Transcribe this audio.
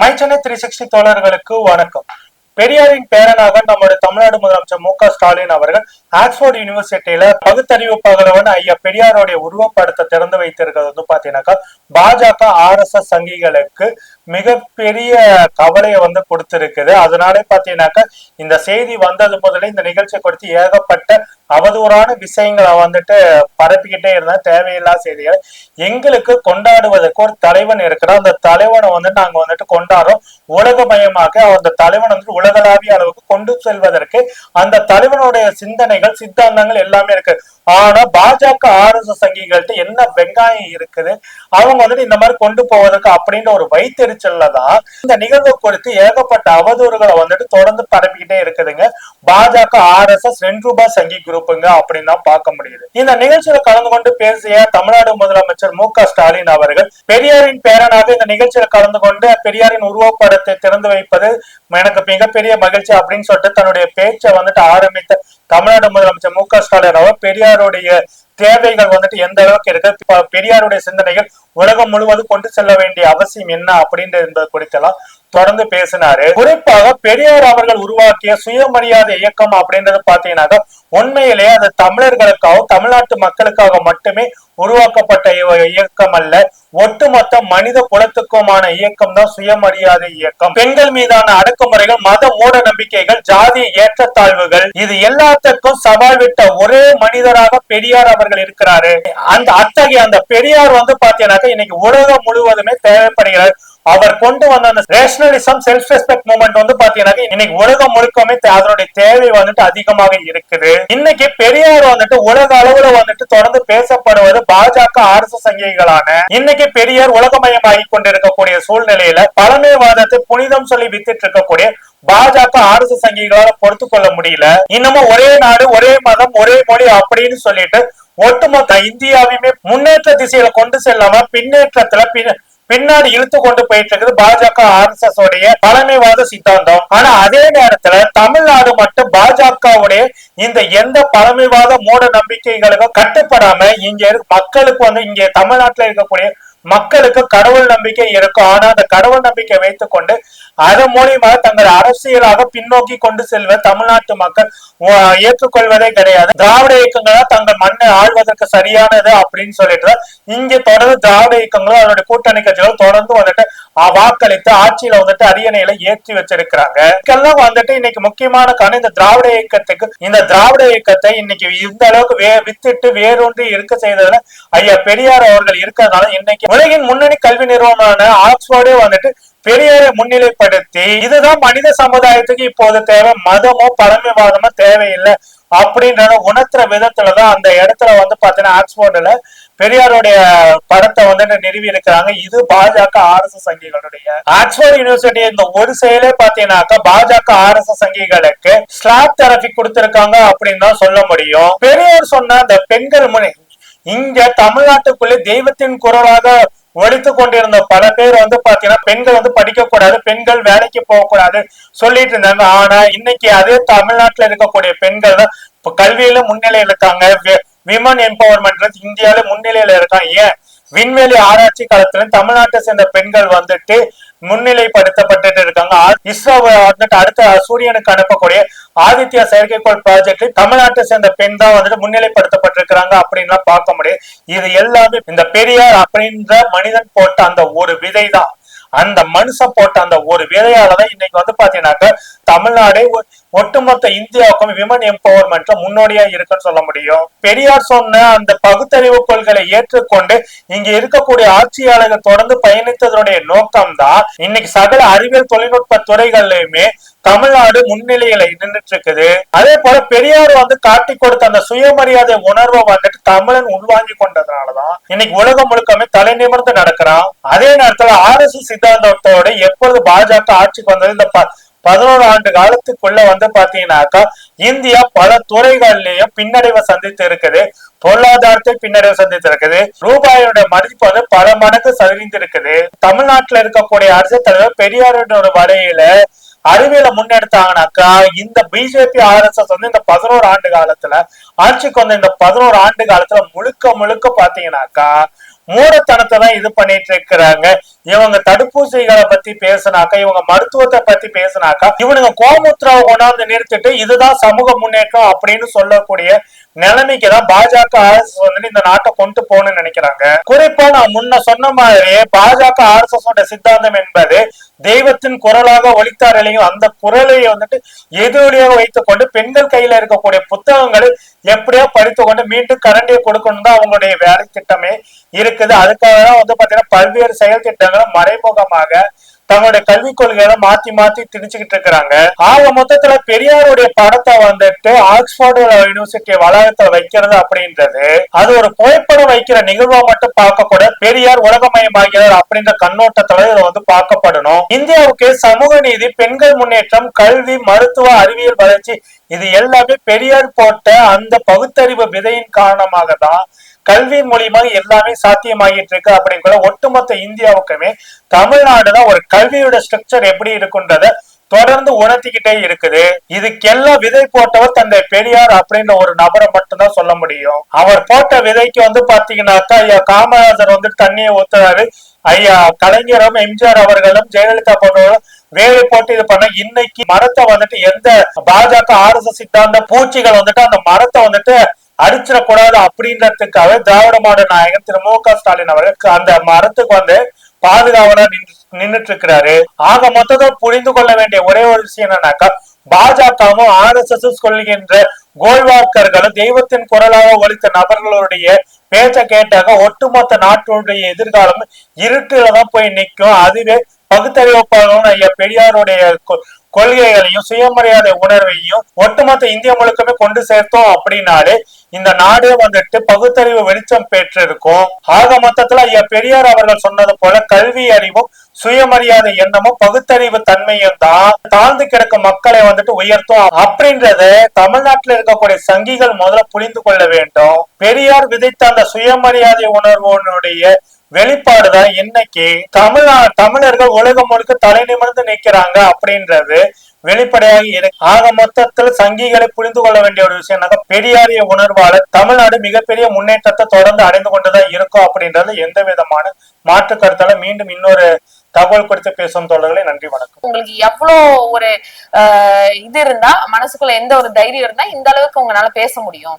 My Chennai three sixty தோழர்களுக்கு வணக்கம். பெரியாரின் பேரனாக நம்முடைய தமிழ்நாடு முதலமைச்சர் மு க ஸ்டாலின் அவர்கள் ஆக்ஸ்போர்ட் யூனிவர்சிட்டியில பகுத்தறிவு பகலவன் ஐயா பெரியாருடைய உருவப்படத்தை திறந்து வைத்திருக்கிறது வந்து பாத்தீங்கன்னாக்கா பாஜக ஆர் எஸ் எஸ் சங்கிகளுக்கு மிகப்பெரிய கவலையை வந்து கொடுத்திருக்குது. அதனாலே பாத்தீங்கன்னாக்கா இந்த செய்தி வந்தது முதலே இந்த நிகழ்ச்சியை குறித்து ஏகப்பட்ட அவதூறான விஷயங்களை வந்துட்டு பரப்பிக்கிட்டே இருந்தா தேவையில்லா செய்திகள் எங்களுக்கு கொண்டாடுவதற்கு ஒரு தலைவன் இருக்கிறான் அந்த தலைவனை வந்து நாங்க வந்துட்டு கொண்டாடுறோம். உலகமயமாக அந்த தலைவன் வந்து உலகளாவிய அளவுக்கு கொண்டு செல்வதற்கு அந்த தலைவனுடைய சிந்தனைகள் சித்தாந்தங்கள் எல்லாமே இருக்கு. ஆனா பாஜக ஆர் எஸ் சங்கிகள்ட்ட என்ன வெங்காயம் இருக்குது? அவங்க வந்துட்டு இந்த மாதிரி கொண்டு போவதற்கு அப்படின்ற ஒரு வைத்தெரிச்சல்ல தான் இந்த நிகழ்வு குறித்து ஏகப்பட்ட அவதூறுகளை வந்துட்டு தொடர்ந்து பரப்பிக்கிட்டே இருக்குதுங்க. பாஜக ஆர்எஸ்எஸ் ரெண்டு ரூபாய் சங்கி குரூப்புங்க அப்படின்னு தான் பார்க்க முடியுது. இந்த நிகழ்ச்சியில கலந்து கொண்டு பேசிய தமிழ்நாடு முதலமைச்சர் மு ஸ்டாலின் அவர்கள் பெரியாரின் பேரனாக இந்த நிகழ்ச்சியில கலந்து கொண்டு பெரியாரின் உருவப்படத்தை திறந்து வைப்பது எனக்கு மிகப்பெரிய மகிழ்ச்சி அப்படின்னு சொல்லிட்டு தன்னுடைய பேச்சை வந்துட்டு ஆரம்பித்த தமிழ்நாடு முதலமைச்சர் மு க ஸ்டாலின் அவர் பெரியாருடைய தேவைகள் வந்துட்டு எந்த அளவுக்கு இருக்கு? பெரியாருடைய சிந்தனைகள் உலகம் முழுவதும் கொண்டு செல்ல வேண்டிய அவசியம் என்ன அப்படின்றது குறித்தெல்லாம் தொடர்ந்து பேசினாரு. குறிப்பாக பெரியார் அவர்கள் உருவாக்கிய சுயமரியாதை இயக்கம் அப்படின்றது பாத்தீங்கன்னாக்கா உண்மையிலேயே அது தமிழர்களுக்காக தமிழ்நாட்டு மக்களுக்காக மட்டுமே உருவாக்கப்பட்ட இயக்கம் அல்ல. ஒட்டுமொத்த மனித குலத்துக்குமான இயக்கம் தான் சுயமரியாதை இயக்கம். பெண்கள் மீதான அடக்குமுறைகள் மத மூட நம்பிக்கைகள் ஜாதி ஏற்றத்தாழ்வுகள் இது எல்லாத்துக்கும் சவால் விட்ட ஒரே மனிதராக பெரியார் அவர்கள் இருக்கிறாரு. அந்த அத்தகைய அந்த பெரியார் வந்து பாத்தீங்கன்னாக்கா இன்னைக்கு உலகம் முழுவதுமே தேவைப்படுகிறார். அவர் கொண்டு வந்த அந்த ரேஷனலிசம் செல்ஃப் ரெஸ்பெக்ட் மூமெண்ட் வந்து பாத்தீங்கன்னா இன்னைக்கு உலகம் முழுக்கமே தே- அதனுடைய தேவை வந்துட்டு அதிகமாக இருக்குது. இன்னைக்கு பெரியார் வந்துட்டு உலக அளவுல வந்துட்டு தொடர்ந்து பேசப்படுவது பாஜக அரசு சங்கிகளான இன்னைக்கு பெரியார் உலகமயமாகி கொண்டிருக்கக்கூடிய சூழ்நிலையில பழமைவாதத்தை புனிதம் சொல்லி வித்துட்டு இருக்கக்கூடிய பாஜக அரசு சங்கிகளால பொறுத்து கொள்ள முடியல. இன்னமும் ஒரே நாடு ஒரே மதம் ஒரே மொழி அப்படின்னு சொல்லிட்டு ஒட்டுமொத்த இந்தியாவையுமே முன்னேற்ற திசையில கொண்டு செல்லாம பின்னேற்றத்துல பின் பின்னாடி இழுத்து கொண்டு போயிட்டு இருக்குது பாஜக ஆர்எஸ்எஸ் உடைய பழமைவாத சித்தாந்தம். ஆனா அதே நேரத்துல தமிழ்நாடு மட்டும் பாஜகவுடைய இந்த எந்த பழமைவாத மூட நம்பிக்கைகளுக்கும் கட்டுப்படாம இங்க மக்களுக்கு வந்து இங்க தமிழ்நாட்டுல இருக்கக்கூடிய மக்களுக்கு கடவுள் நம்பிக்கை இருக்கும். ஆனா அந்த கடவுள் நம்பிக்கை வைத்துக் கொண்டு அதன் மூலியமாக தங்கள் அரசியலாக பின்னோக்கி கொண்டு செல்வ தமிழ்நாட்டு மக்கள் ஏற்றுக்கொள்வதே கிடையாது. திராவிட இயக்கங்களா தங்கள் மண்ணை ஆழ்வதற்கு சரியானது அப்படின்னு சொல்லிட்டு இங்க தொடர்ந்து திராவிட இயக்கங்களும் அதனுடைய கூட்டணி கட்சிகளும் தொடர்ந்து வந்துட்டு வாக்களித்து ஆட்சியில வந்துட்டு அரியணையில ஏற்றி வச்சிருக்கிறாங்க. இதுக்கெல்லாம் வந்துட்டு இன்னைக்கு முக்கியமான காரணம் இந்த திராவிட இயக்கத்துக்கு இந்த திராவிட இயக்கத்தை இன்னைக்கு இந்த அளவுக்கு வே வித்துட்டு வேரூன்றி இருக்க செய்ததுல ஐயா பெரியார் அவர்கள் இருக்கிறதுனால இன்னைக்கு உலகின் முன்னணி கல்வி நிறுவனமான ஆக்ஸ்போர்டே வந்துட்டு பெரியாரை முன்னிலைப்படுத்தி இதுதான் மனித சமுதாயத்துக்கு இப்போது தேவை மதமோ பழமைவாதமோ தேவையில்லை அப்படின்ற உணர்த்துற விதத்துலதான் அந்த இடத்துல வந்து பாத்தீங்கன்னா ஆக்ஸ்போர்டுல பெரியாருடைய படத்தை வந்துட்டு நிறுவி இருக்கிறாங்க இது பாஜக ஆர் எஸ் எஸ் சங்கிகளுடைய. ஆக்ஸ்போர்ட் யூனிவர்சிட்டி இந்த ஒரு செயலே பாத்தீங்கன்னாக்கா பாஜக ஆர் எஸ் எஸ் சங்கிகளுக்கு ஸ்லாப் தெரபி கொடுத்திருக்காங்க அப்படின்னு தான் சொல்ல முடியும். பெரியார் சொன்ன அந்த பெண்கள் முனை இங்க தமிழ்நாட்டுக்குள்ளே தெய்வத்தின் குரலாக ஒழித்து கொண்டிருந்த பல பேர் வந்து பாத்தீங்கன்னா பெண்கள் வந்து படிக்க கூடாது பெண்கள் வேலைக்கு போகக்கூடாது சொல்லிட்டு இருந்தாங்க. ஆனா இன்னைக்கு அதே தமிழ்நாட்டுல இருக்கக்கூடிய பெண்கள் தான் இப்ப கல்வியில முன்னிலை இருக்காங்க. விமன் எம்பவர்மெண்ட் இந்தியாவில முன்னிலையில இருக்காங்க. ஏன்? விண்வெளி ஆராய்ச்சி காலத்துல தமிழ்நாட்டை சேர்ந்த பெண்கள் வந்துட்டு முன்னிலைப்படுத்தப்பட்டு இருக்காங்க. இஸ்ரோ வந்துட்டு அடுத்த சூரியனுக்கு அனுப்பக்கூடிய ஆதித்யா செயற்கைக்கோள் ப்ராஜெக்ட் தமிழ்நாட்டை சேர்ந்த பெண் தான் வந்துட்டு முன்னிலைப்படுத்தப்பட்டிருக்கிறாங்க அப்படின்லாம் பார்க்க முடியும். இது எல்லாமே இந்த பெரியார் அப்படின்ற மனிதன் போட்ட அந்த ஒரு விதை தான் அந்த மனுஷன் போட்ட அந்த ஒரு விதையாலதான் இன்னைக்கு வந்து பாத்தீங்கன்னாக்க தமிழ்நாடே ஒட்டுமொத்த இந்தியாவுக்கும் விமன் எம்பவர்மெண்ட்ல முன்னோடியா இருக்குன்னு சொல்ல முடியும். பெரியார் சொன்ன அந்த பகுத்தறிவு கொள்களை ஏற்றுக்கொண்டு இங்க இருக்கக்கூடிய ஆட்சியாளர்கள் தொடர்ந்து பயணித்ததனுடைய நோக்கம் தான் இன்னைக்கு சகல அறிவியல் தொழில்நுட்ப துறைகள்லயுமே தமிழ்நாடு முன்னிலையில நின்றுட்டு இருக்குது அதே போல பெரியார் வந்து காட்டி கொடுத்த அந்த சுயமரியாதை உணர்வை வந்துட்டு தமிழன் உள்வாங்கி கொண்டதுனாலதான் இன்னைக்கு உலகம் முழுக்கமே தலை நிமிர்ந்து நடக்கிறான் அதே நேரத்துல ஆர் எஸ் சித்தாந்தத்தோட எப்பொழுது பாஜக ஆட்சிக்கு வந்தது? இந்த ப- பதினோரு ஆண்டு காலத்துக்குள்ள வந்து பாத்தீங்கன்னாக்கா இந்தியா பல துறைகள்லயும் பின்னடைவை சந்தித்து இருக்குது. பொருளாதாரத்தை பின்னடைவு சந்தித்து இருக்குது. ரூபாயோட மதிப்பு வந்து பல மடங்கு சரிந்து இருக்குது. தமிழ்நாட்டுல இருக்கக்கூடிய அரசு தலைவர் பெரியாரோட வரையில அறிவியலை முன்னெடுத்தாங்கனாக்கா இந்த பிஜேபி ஆர்எஸ்எஸ் வந்து இந்த பதினோரு ஆண்டு காலத்துல ஆட்சிக்கு வந்த இந்த பதினோரு ஆண்டு காலத்துல முழுக்க முழுக்க பாத்தீங்கன்னாக்கா மூடத்தனத்தை தான் இது பண்ணிட்டு இருக்கிறாங்க. இவங்க தடுப்பூசிகளை பத்தி பேசினாக்கா இவங்க மருத்துவத்தை பத்தி பேசினாக்கா இவனுங்க கோமுத்ராவை கொண்டாந்து நிறுத்திட்டு இதுதான் சமூக முன்னேற்றம் அப்படின்னு சொல்லக்கூடிய நிலைமைக்கு தான் பாஜக அரசு வந்துட்டு இந்த நாட்டை கொண்டு போகணும்னு நினைக்கிறாங்க. குறிப்பா நான் முன்ன சொன்ன மாதிரி பாஜக ஆர்எஸ்எஸ் சித்தாந்தம் என்பது தெய்வத்தின் குரலாக ஒலித்தாரலையும் அந்த குரலை வந்துட்டு எதிரொலியாக வைத்துக் கொண்டு பெண்கள் கையில இருக்கக்கூடிய புத்தகங்களை எப்படியோ படித்து கொண்டு மீண்டும் கரண்டியை கொடுக்கணும் தான் அவங்களுடைய வேலை திட்டமே இருக்குது. அதுக்காக தான் வந்து பாத்தீங்கன்னா பல்வேறு செயல் திட்டங்களை மறைமுகமாக தங்களுடைய கல்விக் கொள்கைகளை மாத்தி மாத்தி திணிச்சுக்கிட்டு இருக்கிறாங்க. ஆக மொத்தத்துல பெரியாருடைய படத்தை வந்துட்டு ஆக்ஸ்போர்டு யூனிவர்சிட்டி வளாகத்துல வைக்கிறது அப்படின்றது அது ஒரு புகைப்படம் வைக்கிற நிகழ்வா மட்டும் பார்க்க கூட பெரியார் உலகமயமாகிறார் அப்படின்ற கண்ணோட்டத்துல இதை வந்து பார்க்கப்படணும். இந்தியாவுக்கு சமூக நீதி பெண்கள் முன்னேற்றம் கல்வி மருத்துவ அறிவியல் வளர்ச்சி இது எல்லாமே பெரியார் போட்ட அந்த பகுத்தறிவு விதையின் காரணமாக தான் கல்வி மூலியமா எல்லாமே சாத்தியமாகிட்டு இருக்கு அப்படிங்கிற ஒட்டுமொத்த இந்தியாவுக்குமே தமிழ்நாடுதான் ஒரு கல்வியோட ஸ்ட்ரக்சர் எப்படி இருக்குன்றத தொடர்ந்து உணர்த்திக்கிட்டே இருக்குது. இதுக்கெல்லாம் விதை போட்டவர் தந்தை பெரியார் அப்படின்ற ஒரு நபரை மட்டும்தான் சொல்ல முடியும். அவர் போட்ட விதைக்கு வந்து பாத்தீங்கன்னாக்கா ஐயா காமராஜர் வந்து தண்ணியை ஊத்துறாரு. ஐயா கலைஞரும் எம்ஜிஆர் அவர்களும் ஜெயலலிதா போன்றவர்களும் வேலை போட்டு இது பண்ண இன்னைக்கு மரத்தை வந்துட்டு எந்த பாஜக ஆர்எஸ்எஸ் சித்தாந்த பூச்சிகள் வந்துட்டு அந்த மரத்தை வந்துட்டு அடிச்சிடக்கூடாது அப்படின்றதுக்காக திராவிட மாடல் நாயகன் திரு மு க ஸ்டாலின் அவர்கள் அந்த மரத்துக்கு வந்து பாதுகாவலா நின்று நின்னுட்டு இருக்கிறாரு ஆக மொத்தத்தை புரிந்து கொள்ள வேண்டிய ஒரே ஒரு விஷயம் என்னன்னாக்கா பாஜகவும் ஆர் எஸ் எஸ் கொள்கின்ற தெய்வத்தின் குரலாக ஒழித்த நபர்களுடைய பேச்ச கேட்டாக ஒட்டுமொத்த நாட்டுடைய எதிர்காலம் இருட்டுல தான் போய் நிற்கும். அதுவே பகுத்தறிவப்பாளரும் ஐயா பெரியாருடைய கொள்கைகளையும் சுயமரியாதை உணர்வையும் ஒட்டுமொத்த இந்தியா முழுக்கமே கொண்டு சேர்த்தோம் அப்படின்னாலே இந்த நாடே வந்துட்டு பகுத்தறிவு வெளிச்சம் பெற்றிருக்கும். ஆக மொத்தத்துல ஐயா பெரியார் அவர்கள் சொன்னது போல கல்வி அறிவும் சுயமரியாதை எண்ணமும் பகுத்தறிவு தன்மையும் தான் தாழ்ந்து கிடக்கும் மக்களை வந்துட்டு உயர்த்தும் அப்படின்றத தமிழ்நாட்டில் இருக்கக்கூடிய சங்கிகள் முதல்ல புரிந்து கொள்ள வேண்டும். பெரியார் விதைத்த அந்த சுயமரியாதை உணர்வோனுடைய வெளிப்பாடுதான் இன்னைக்கு தமிழா தமிழர்கள் உலகம் முழுக்க தலை நிமிர்ந்து நிக்கிறாங்க அப்படின்றது வெளிப்படையாக இருக்கு. ஆக மொத்தத்தில் சங்கிகளை புரிந்து கொள்ள வேண்டிய ஒரு விஷயம் என்னன்னா பெரியாரிய உணர்வால தமிழ்நாடு மிகப்பெரிய முன்னேற்றத்தை தொடர்ந்து அடைந்து கொண்டுதான் இருக்கும் அப்படின்றது எந்த விதமான மாற்று கருத்தால மீண்டும் இன்னொரு தகவல் குறித்து பேசும் தோழர்களே நன்றி வணக்கம். உங்களுக்கு எவ்வளோ ஒரு ஆஹ் இது இருந்தா மனசுக்குள்ள எந்த ஒரு தைரியம் இருந்தா இந்த அளவுக்கு உங்களால பேச முடியும்.